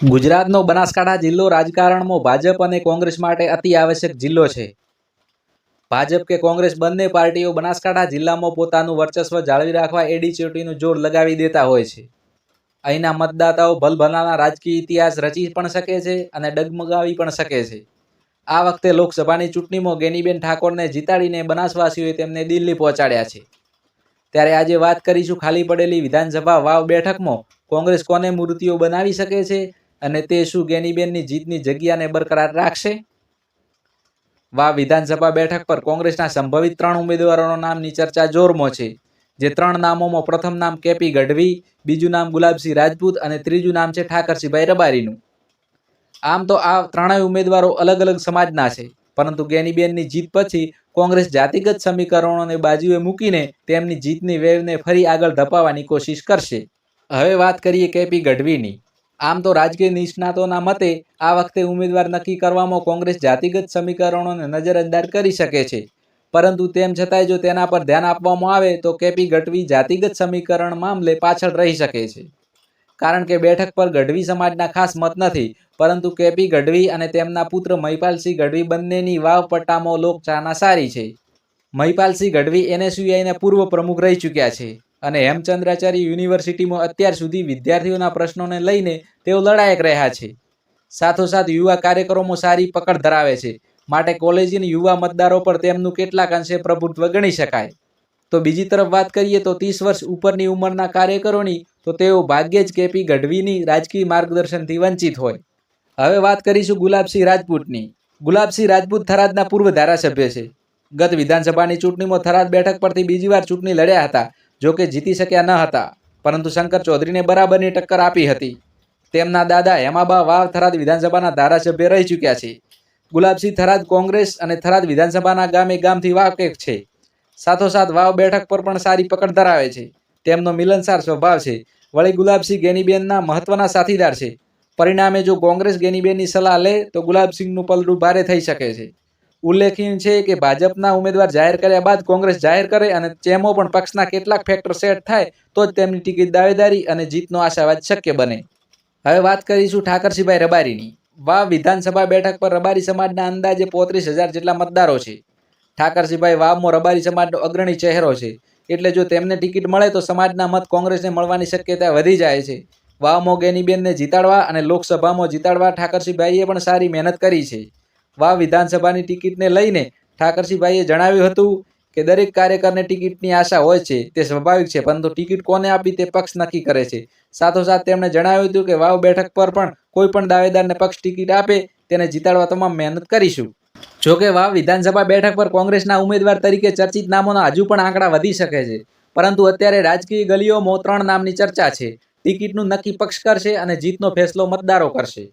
ગુજરાતનો બનાસકાંઠા જિલ્લો રાજકારણમાં ભાજપ અને કોંગ્રેસ માટે અતિ આવશ્યક જિલ્લો છે. ભાજપ કે કોંગ્રેસ બંને પાર્ટીઓ બનાસકાંઠા જિલ્લામાં પોતાનું વર્ચસ્વ જાળવી રાખવા એડીચોટીનું જોર લગાવી દેતા હોય છે. અહીંના મતદાતાઓ ભલભલાના રાજકીય ઇતિહાસ રચી પણ શકે છે અને ડગમગાવી પણ શકે છે. આ વખતે લોકસભાની ચૂંટણીમાં ગેનીબેન ઠાકોરને જીતાડીને બનાસવાસીઓએ તેમને દિલ્હી પહોંચાડ્યા છે. ત્યારે આજે વાત કરીશું ખાલી પડેલી વિધાનસભા વાવ બેઠકમાં કોંગ્રેસ કોને મૂર્તિઓ બનાવી શકે છે અને તે શું ગેનીબેનની જીતની જગ્યાને બરકરાર રાખશે? વા વિધાનસભા બેઠક પર કોંગ્રેસના સંભવિત ત્રણ ઉમેદવારોના નામની ચર્ચા જોરમાં છે, જે ત્રણ નામોમાં પ્રથમ નામ કેપી ગઢવી, બીજું નામ ગુલાબસિંહ રાજપૂત અને ત્રીજું નામ છે ઠાકરસિંહભાઈ રબારીનું. આમ તો આ ત્રણેય ઉમેદવારો અલગ અલગ સમાજના છે, પરંતુ ગેનીબેનની જીત પછી કોંગ્રેસ જાતિગત સમીકરણોને બાજુએ મૂકીને તેમની જીતની વેવને ફરી આગળ ધપાવવાની કોશિશ કરશે. હવે વાત કરીએ કેપી ગઢવીની. આમ તો રાજકીય નિષ્ણાતોના મતે આ વખતે ઉમેદવાર નક્કી કરવામાં કોંગ્રેસ જાતિગત સમીકરણોને નજરઅંદાજ કરી શકે છે. પરંતુ તેમ છતાંય જો તેના પર ધ્યાન આપવામાં આવે તો કેપી ગઢવી જાતિગત સમીકરણ મામલે પાછળ રહી શકે છે. કારણ કે બેઠક પર ગઢવી સમાજના ખાસ મત નથી, પરંતુ કેપી ગઢવી અને તેમના પુત્ર મહિપાલસિંહ ગઢવી બંનેની વાવ પટ્ટામાં લોકચાહના સારી છે. મહિપાલસિંહ ગઢવી એનએસયુઆઈના પૂર્વ પ્રમુખ રહી ચૂક્યા છે. અને હેમચંદ્રાચાર્ય યુનિવર્સિટીમાં અત્યાર સુધી વિદ્યાર્થીઓના પ્રશ્નોને લઈને તેઓ લડાયક રહ્યા છે. સાથોસાથ યુવા કાર્યક્રમો સારી પકડ ધરાવે છે. માટે કોલેજની યુવા મતદારો પર તેમનું કેટલાક અંશે પ્રભુત્વ ગણી શકાય. તો બીજી તરફ વાત કરીએ તો ત્રીસ વર્ષ ઉપરની ઉંમરના કાર્યકરોની, તો તેઓ ભાગ્યે જ કેપી ગઢવીની રાજકીય માર્ગદર્શનથી વંચિત હોય. હવે વાત કરીશું ગુલાબસિંહ રાજપૂતની. ગુલાબસિંહ રાજપૂત થરાદના પૂર્વ ધારાસભ્ય છે. ગત વિધાનસભાની ચૂંટણીમાં થરાદ બેઠક પરથી બીજી વાર ચૂંટણી લડ્યા હતા. જો કે જીતી શક્યા ન હતા, પરંતુ શંકર ચૌધરીને બરાબરની ટક્કર આપી હતી. તેમના દાદા હેમાબા વાવ થરાદ વિધાનસભાના ધારાસભ્ય રહી ચૂક્યા છે. ગુલાબસિંહ થરાદ કોંગ્રેસ અને થરાદ વિધાનસભાના ગામે ગામથી વાકેફ છે. સાથોસાથ વાવ બેઠક પર પણ સારી પકડ ધરાવે છે. તેમનો મિલનસાર સ્વભાવ છે. વળી ગુલાબસિંહ ગેનીબેનના મહત્વના સાથીદાર છે. પરિણામે જો કોંગ્રેસ ગેનીબેનની સલાહ લે, તો ગુલાબસિંહનું પલડું ભારે થઈ શકે છે. ઉલ્લેખનીય છે કે ભાજપના ઉમેદવાર જાહેર કર્યા બાદ કોંગ્રેસ જાહેર કરે અને તેમાં પણ પક્ષના કેટલાક ફેક્ટર સેટ થાય, તો જ તેમની ટિકિટ દાવેદારી અને જીતનો આશાવાદ શક્ય બને. હવે વાત કરીશું ઠાકરસિંહભાઈ રબારીની. વાવ વિધાનસભા બેઠક પર રબારી સમાજના અંદાજે પોત્રીસ હજાર જેટલા મતદારો છે. ઠાકરસિંહભાઈ વાવમાં રબારી સમાજનો અગ્રણી ચહેરો છે. એટલે જો તેમને ટિકિટ મળે તો સમાજના મત કોંગ્રેસને મળવાની શક્યતા વધી જાય છે. વાવમાં ગેનીબેનને જીતાડવા અને લોકસભામાં જીતાડવા ઠાકરસિંહભાઈએ પણ સારી મહેનત કરી છે. વાવ વિધાનસભાની ટિકિટને લઈને ઠાકરસિંહભાઈએ જણાવ્યું હતું કે દરેક કાર્યકરને ટિકિટની આશા હોય છે, તે સ્વાભાવિક છે, પરંતુ ટિકિટ કોને આપી તે પક્ષ નક્કી કરે છે. સાથોસાથ તેમણે જણાવ્યું હતું કે વાવ બેઠક પર પણ કોઈ પણ દાવેદારને પક્ષ ટિકિટ આપે, તેને જીતાડવા તમામ મહેનત કરીશું. જો કે વાવ વિધાનસભા બેઠક પર કોંગ્રેસના ઉમેદવાર તરીકે ચર્ચિત નામોના હજુ પણ આંકડા વધી શકે છે, પરંતુ અત્યારે રાજકીય ગલીઓમાં ત્રણ નામની ચર્ચા છે. ટિકિટનું નક્કી પક્ષ કરશે અને જીતનો ફેસલો મતદારો કરશે.